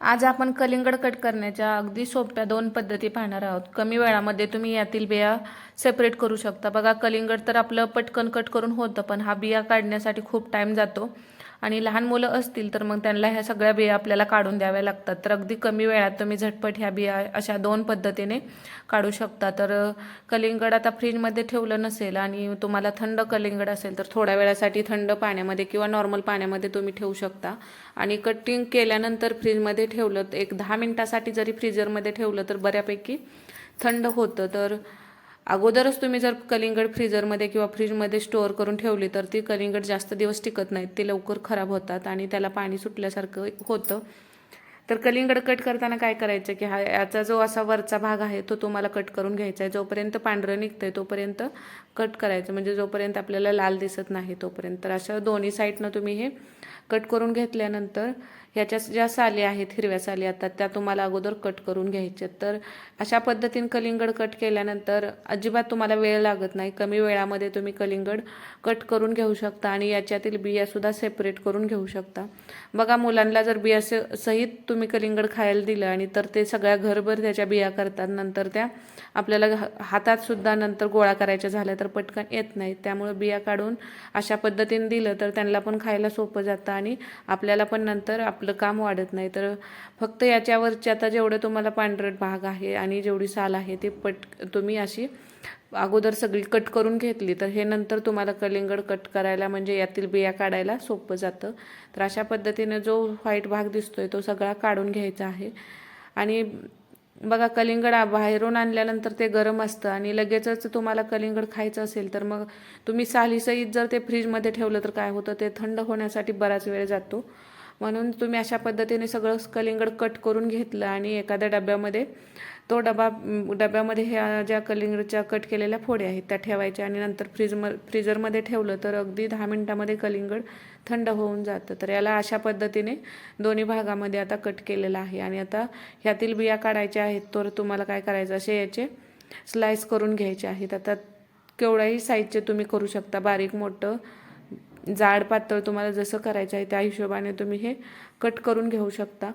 आज आपण कलिंगड कट करण्याच्या अगदी सोप्या दोन पद्धती पाहणार आहोत. कमी वेळामध्ये तुम्ही यातील बिया सेपरेट करू शकता. बघा कलिंगड तर आपलं पटकन कट करून होतं पण हा बिया काढण्यासाठी खूप टाईम जातो. आणि लहान मुलं असतील तर मग त्यांना ह्या सगळ्या बिया आपल्याला काढून द्याव्या लागतात. तर अगदी कमी वेळात तुम्ही झटपट ह्या बिया अशा दोन पद्धतीने काढू शकता. तर कलिंगड आता फ्रीजमध्ये ठेवलं नसेल आणि तुम्हाला थंड कलिंगड असेल तर थोड्या वेळासाठी थंड पाण्यामध्ये किंवा नॉर्मल पाण्यामध्ये तुम्ही ठेवू शकता. आणि कटिंग केल्यानंतर फ्रीजमध्ये ठेवलं तर एक दहा मिनटासाठी जरी फ्रीजरमध्ये ठेवलं तर बऱ्यापैकी थंड होतं. तर अगोदरच तुम्ही जर कलिंगड फ्रीजरमध्ये किंवा फ्रीजमध्ये स्टोअर करून ठेवली तर ती कलिंगड जास्त दिवस टिकत नाहीत. ते लवकर खराब होतात आणि त्याला पाणी सुटल्यासारखं होतं. तर कलिंगड कट करताना काय करायचं की हा याचा जो असा वरचा भाग आहे तो तुम्हाला कट करून घ्यायचा आहे. जोपर्यंत पांढरं निघतंय तोपर्यंत कट करायचं. म्हणजे जोपर्यंत आपल्याला लाल दिसत नाही तोपर्यंत. तर अशा दोन्ही साईडनं तुम्ही हे कट करून घेतल्यानंतर ह्याच्या ज्या साली आहेत हिरव्या साली आता त्या तुम्हाला अगोदर कट करून घ्यायच्या तर अशा पद्धतीने कलिंगड कट केल्यानंतर अजिबात तुम्हाला वेळ लागत नाही. कमी वेळामध्ये तुम्ही कलिंगड कट करून घेऊ शकता आणि याच्यातील बियासुद्धा सेपरेट करून घेऊ शकता. बघा मुलांना जर बिया स- सहित तुम्ही कलिंगड खायला दिलं आणि तर ते सगळ्या घरभर त्याच्या बिया करतात. नंतर त्या आपल्याला हातातसुद्धा नंतर गोळा करायच्या झाल्या तर पटकन येत नाहीत त्यामुळे बिया काढून अशा पद्धतीने दिलं तर त्यांना पण खायला सोपं जातं आणि आपल्याला पण नंतर आपलं आपलं काम वाढत नाही. तर फक्त याच्यावरचे आता जेवढं तुम्हाला पांढरट भाग आहे आणि जेवढी साल आहे ते पट तुम्ही अशी अगोदर सगळी कट करून घेतली. तर हे नंतर तुम्हाला कलिंगड कट करायला म्हणजे यातील बिया काढायला सोपं जातं. तर अशा पद्धतीने जो व्हाईट भाग दिसतोय तो सगळा काढून घ्यायचा आहे. आणि बघा कलिंगड बाहेरून आणल्यानंतर ते गरम असतं आणि लगेचच तुम्हाला कलिंगड खायचं असेल तर मग तुम्ही सालीसहित जर ते फ्रीजमध्ये ठेवलं तर काय होतं? ते थंड होण्यासाठी बराच वेळ जातो. म्हणून तुम्ही अशा पद्धतीने सगळं कलिंगड कट करून घेतलं आणि एखाद्या डब्यामध्ये तो डबा डब्यामध्ये ह्या ज्या कलिंगडच्या कट केलेल्या फोड्या आहेत त्या ठेवायच्या आणि नंतर फ्रीज फ्रीजरमध्ये ठेवलं तर अगदी दहा मिनटामध्ये कलिंगड थंड होऊन जातं. तर याला अशा पद्धतीने दोन्ही भागामध्ये आता कट केलेलं आहे. आणि आता ह्यातील बिया काढायच्या आहेत तर तुम्हाला काय करायचं असे याचे स्लाइस करून घ्यायचे आहेत. आता केवढ्याही साईजचे तुम्ही करू शकता. बारीक मोठं जाड पातळ तुम्हाला जसं करायचं आहे त्या हिशोबाने तुम्ही हे कट करून घेऊ शकता.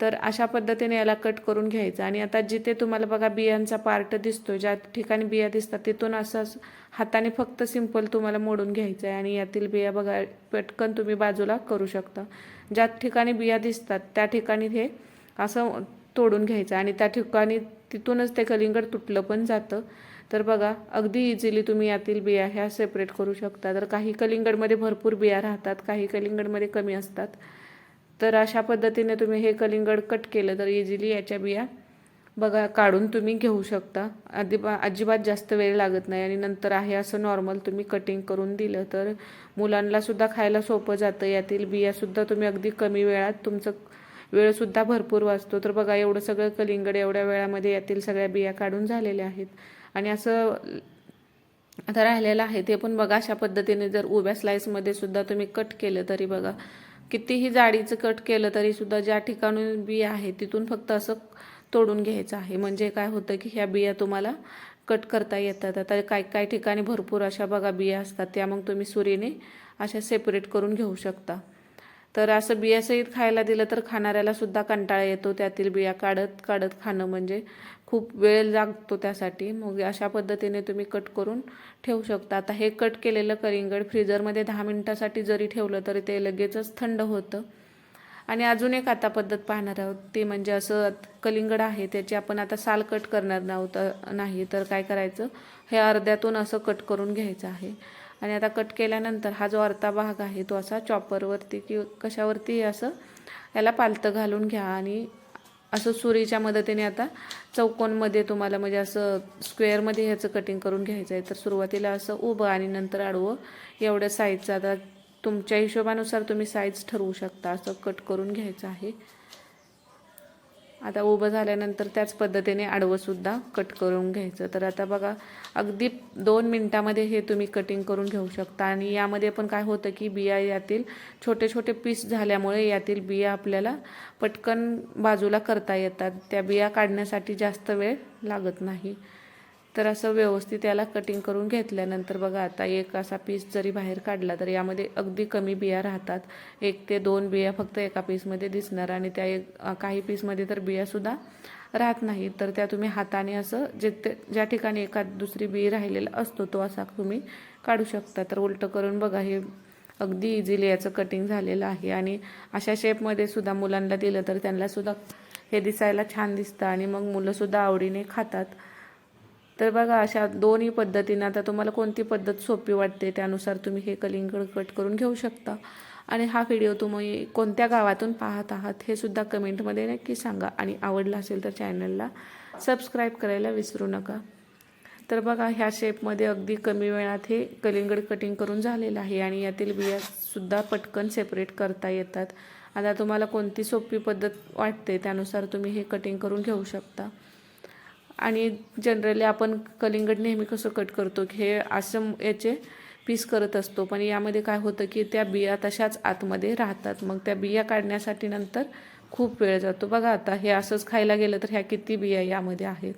तर अशा पद्धतीने याला कट करून घ्यायचं. आणि आता जिथे तुम्हाला बघा बियांचा पार्ट दिसतो ज्या ठिकाणी बिया दिसतात तिथून असं हाताने फक्त सिंपल तुम्हाला मोडून घ्यायचं आहे. आणि यातील बिया बघा पटकन तुम्ही बाजूला करू शकता. ज्या ठिकाणी बिया दिसतात त्या ठिकाणी हे असं तोडून घ्यायचं. आणि त्या ठिकाणी तिथूनच ते कलिंगड तुटलं पण जातं. तर बघा अगदी इझिली तुम्ही यातील बिया ह्या सेपरेट करू शकता. तर काही कलिंगडमध्ये भरपूर बिया राहतात काही कलिंगडमध्ये कमी असतात. तर अशा पद्धतीने तुम्ही हे कलिंगड कट केलं तर इझिली याच्या बिया बघा काढून तुम्ही घेऊ शकता. अजिबा अजिबात जास्त वेळ लागत नाही आणि नंतर आहे असं नॉर्मल तुम्ही कटिंग करून दिलं तर मुलांनासुद्धा खायला सोपं जातं. यातील बियासुद्धा तुम्ही अगदी कमी वेळात तुमचं वेळसुद्धा भरपूर वाचतो. तर बघा एवढं सगळं कलिंगड एवढ्या वेळामध्ये यातील सगळ्या बिया काढून झालेल्या आहेत. आणि असं आता राहिलेलं आहे ते पण बघा अशा पद्धतीने जर उभ्या स्लाईसमध्ये सुद्धा तुम्ही कट केलं तरी बघा. कितीही जाडीचं कट केलं तरी सुद्धा ज्या ठिकाणी बिया आहे तिथून फक्त असं तोडून घ्यायचं आहे. म्हणजे काय होतं की ह्या बिया तुम्हाला कट करता येतात. आता काय काय ठिकाणी भरपूर अशा बघा बिया असतात त्या मग तुम्ही सुरीने अशा सेपरेट करून घेऊ शकता. तर असं बियासहित खायला दिलं तर खाणाऱ्याला सुद्धा कंटाळा येतो. त्यातील बिया काढत काढत खाणं म्हणजे खूप वेळ लागतो त्यासाठी. मग अशा पद्धतीने तुम्ही कट करून ठेवू शकता. आता हे कट केलेलं कलिंगड फ्रीजरमध्ये दहा मिनटासाठी जरी ठेवलं तरी ते लगेचच थंड होतं. आणि अजून एक आता पद्धत पाहणार आहोत. ती म्हणजे असं कलिंगड आहे त्याची आपण आता साल कट करणार नाहोत नाही. तर काय करायचं? हे अर्ध्यातून असं कट करून घ्यायचं आहे. आणि आता कट केल्यानंतर हा जो अर्धा भाग आहे तो असा चॉपरवरती किंवा कशावरती असं याला पालतं घालून घ्या आणि असं सुरीच्या मदतीने आता चौकोनमध्ये तुम्हाला म्हणजे असं स्क्वेअरमध्ये ह्याचं कटिंग करून घ्यायचं आहे. तर सुरुवातीला असं उभं आणि नंतर आडवं एवढं साईजचं आता तुमच्या हिशोबानुसार तुम्ही साईज ठरवू शकता. असं कट करून घ्यायचं आहे. आता उभं झाल्यानंतर त्याच पद्धतीने आडवंसुद्धा कट करून घ्यायचं. तर आता बघा अगदी दोन मिनटामध्ये हे तुम्ही कटिंग करून घेऊ शकता. आणि यामध्ये पण काय होतं की बिया यातील छोटे छोटे पीस झाल्यामुळे यातील बिया आपल्याला पटकन बाजूला करता येतात. त्या बिया काढण्यासाठी जास्त वेळ लागत नाही. तर असं व्यवस्थित याला कटिंग करून घेतल्यानंतर बघा आता एक असा पीस जरी बाहेर काढला तर यामध्ये अगदी कमी बिया राहतात. एक ते दोन बिया फक्त एका पीसमध्ये दिसणार आणि त्या एक काही पीसमध्ये तर बियासुद्धा राहत नाही तर त्या तुम्ही हाताने असं जे ते ज्या ठिकाणी एखाद दुसरी बी राहिलेला असतो तो असा तुम्ही काढू शकता. तर उलटं करून बघा हे अगदी इझिली याचं कटिंग झालेलं आहे. आणि अशा शेपमध्ये सुद्धा मुलांना दिलं तर त्यांना सुद्धा हे दिसायला छान दिसतं आणि मग मुलंसुद्धा आवडीने खातात. तर बघा अशा दोन्ही पद्धतीनं आता तुम्हाला कोणती पद्धत सोपी वाटते त्यानुसार तुम्ही हे कलिंगड कट करून घेऊ शकता. आणि हा व्हिडिओ तुम्ही कोणत्या गावातून पाहत आहात हे सुद्धा कमेंटमध्ये नक्की सांगा. आणि आवडला असेल तर चॅनलला सबस्क्राईब करायला विसरू नका. तर बघा ह्या शेपमध्ये अगदी कमी वेळात हे कलिंगड कटिंग करून झालेलं आहे आणि यातील बियासुद्धा पटकन सेपरेट करता येतात. आता तुम्हाला कोणती सोपी पद्धत वाटते त्यानुसार तुम्ही हे कटिंग करून घेऊ शकता. आणि जनरली आपण कलिंगड नेहमी कसं कट करतो की हे असं याचे पीस करत असतो. पण यामध्ये काय होतं की त्या बिया तशाच आतमध्ये राहतात. मग त्या बिया काढण्यासाठी नंतर खूप वेळ जातो. बघा आता हे असंच खायला गेलं तर ह्या किती बिया यामध्ये आहेत.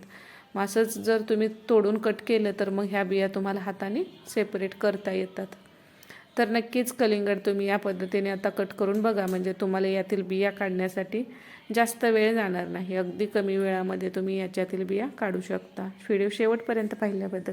मग असंच जर तुम्ही तोडून कट केलं तर मग ह्या बिया तुम्हाला हाताने सेपरेट करता येतात. तर नक्कीच कलिंगड तुम्ही या पद्धतीने आता कट करून बघा. म्हणजे तुम्हाला यातील बिया काढण्यासाठी जास्त वेळ जाणार नाही. अगदी कमी वेळामध्ये तुम्ही याच्यातील बिया काढू शकता. व्हिडिओ शेवटपर्यंत पाहिल्याबद्दल